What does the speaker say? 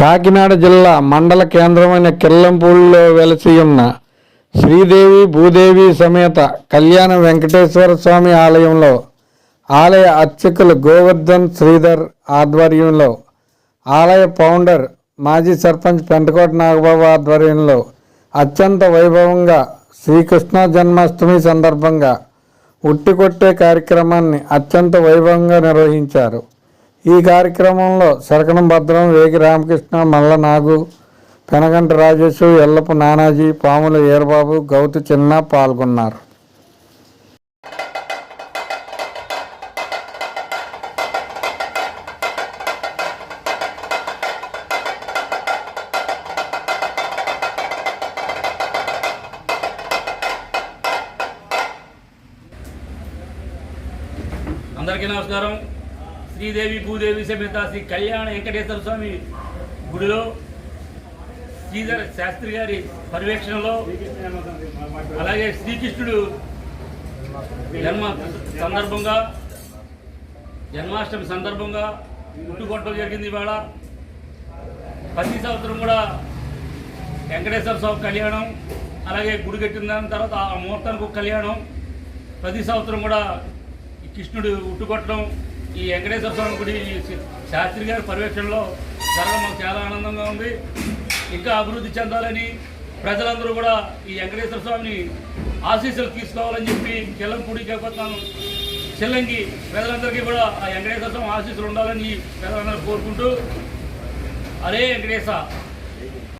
కాకినాడ జిల్లా మండల కేంద్రమైన కిల్లంపూడిలో వెలసి ఉన్న శ్రీదేవి భూదేవి సమేత కళ్యాణ వెంకటేశ్వర స్వామి ఆలయంలో ఆలయ అర్చకులు గోవర్ధన్ శ్రీధర్ ఆధ్వర్యంలో ఆలయ ఫౌండర్ మాజీ సర్పంచ్ పెంటకోట నాగబాబు ఆధ్వర్యంలో అత్యంత వైభవంగా శ్రీకృష్ణ జన్మాష్టమి సందర్భంగా ఉట్టికొట్టే కార్యక్రమాన్ని అత్యంత వైభవంగా నిర్వహించారు. ఈ కార్యక్రమంలో సరకణం భద్రం వేగి రామకృష్ణ మల్ల నాగు పెనగంట రాజేశు ఎల్లపు నానాజీ పాముల ఈరబాబు గౌతు చిన్న పాల్గొన్నారు. అందరికీ నమస్కారం. శ్రీదేవి భూదేవి సమేత శ్రీ కళ్యాణ వెంకటేశ్వర స్వామి గుడిలో శ్రీధర్ శాస్త్రి గారి పర్యవేక్షణలో అలాగే శ్రీకృష్ణుడు జన్మ సందర్భంగా జన్మాష్టమి సందర్భంగా పుట్టుకొట్టడం జరిగింది ఇవాళ. ప్రతి సంవత్సరం కూడా వెంకటేశ్వర స్వామి కళ్యాణం అలాగే గుడి కట్టిన దాని తర్వాత ఆ ముహూర్తానికి కళ్యాణం. ప్రతి సంవత్సరం కూడా కృష్ణుడు ఉట్టుకొట్టడం ఈ వెంకటేశ్వర స్వామి గుడి శాస్త్రి గారి పర్యవేక్షణలో జరగడం మాకు చాలా ఆనందంగా ఉంది. ఇంకా అభివృద్ధి చెందాలని ప్రజలందరూ కూడా ఈ వెంకటేశ్వర స్వామిని ఆశీస్సులు తీసుకోవాలని చెప్పి చెల్లంపూడి చేపడతాను చెల్లంగి ప్రజలందరికీ కూడా ఆ వెంకటేశ్వర స్వామి ఆశీస్సులు ఉండాలని ప్రజలందరూ కోరుకుంటూ. అరే వెంకటేశ.